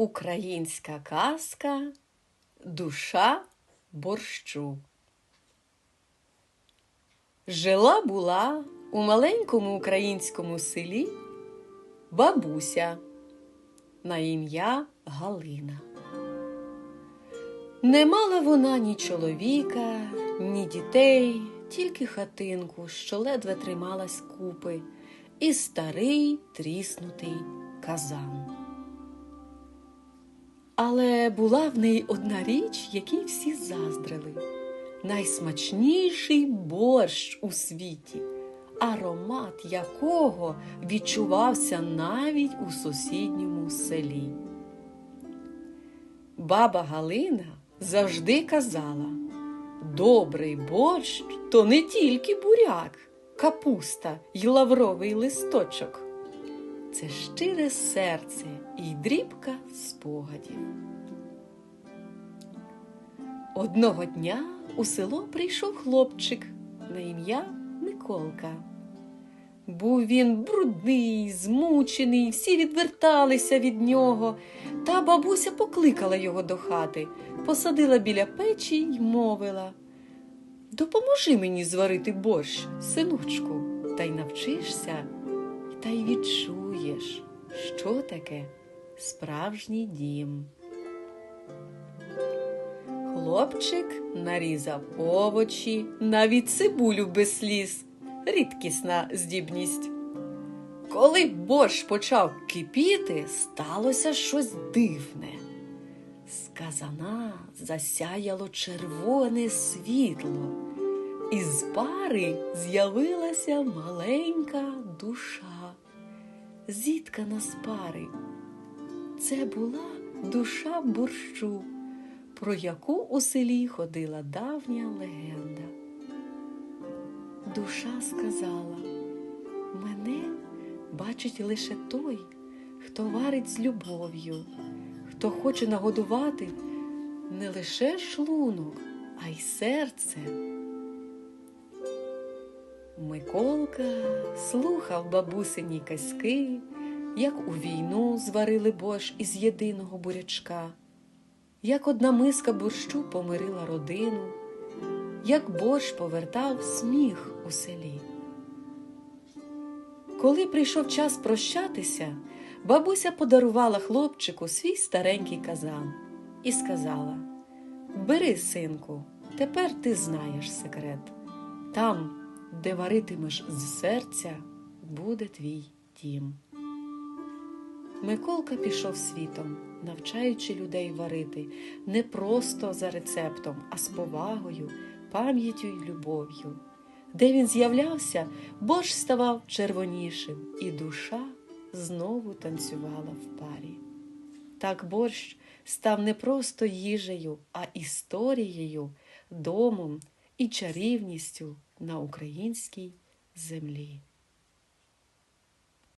Українська казка Душа борщу. Жила була у маленькому українському селі бабуся на ім'я Галина. Не мала вона ні чоловіка, ні дітей, тільки хатинку, що ледве трималась купи, і старий тріснутий казан. Але була в неї одна річ, якій всі заздрили найсмачніший борщ у світі, аромат якого відчувався навіть у сусідньому селі. Баба Галина завжди казала добрий борщ то не тільки буряк, капуста й лавровий листочок. Це щире серце і дрібка спогадів. Одного дня у село прийшов хлопчик на ім'я Миколка. Був він брудний, змучений, всі відверталися від нього, та бабуся покликала його до хати, посадила біля печі й мовила Допоможи мені зварити борщ, синочку, та й навчишся, та й відчуєш, що таке справжній дім. Хлопчик нарізав овочі, навіть цибулю без сліз, рідкісна здібність. Коли борщ почав кипіти, сталося щось дивне. З казана засяяло червоне світло, і з пари з'явилася маленька душа, зіткана з пари. Це була душа борщу, про яку у селі ходила давня легенда. Душа сказала, мене бачить лише той, хто варить з любов'ю, хто хоче нагодувати не лише шлунок, а й серце. Миколка слухав бабусині казки, як у війну зварили борщ із єдиного бурячка, як одна миска борщу помирила родину, як борщ повертав сміх у селі. Коли прийшов час прощатися, бабуся подарувала хлопчику свій старенький казан і сказала: Бери, синку, тепер ти знаєш секрет. Там, де варитимеш з серця, буде твій дім. Миколка пішов світом, навчаючи людей варити не просто за рецептом, а з повагою, пам'яттю й любов'ю. Де він з'являвся, борщ ставав червонішим, і душа знову танцювала в парі. Так борщ став не просто їжею, а історією, домом і чарівністю на українській землі.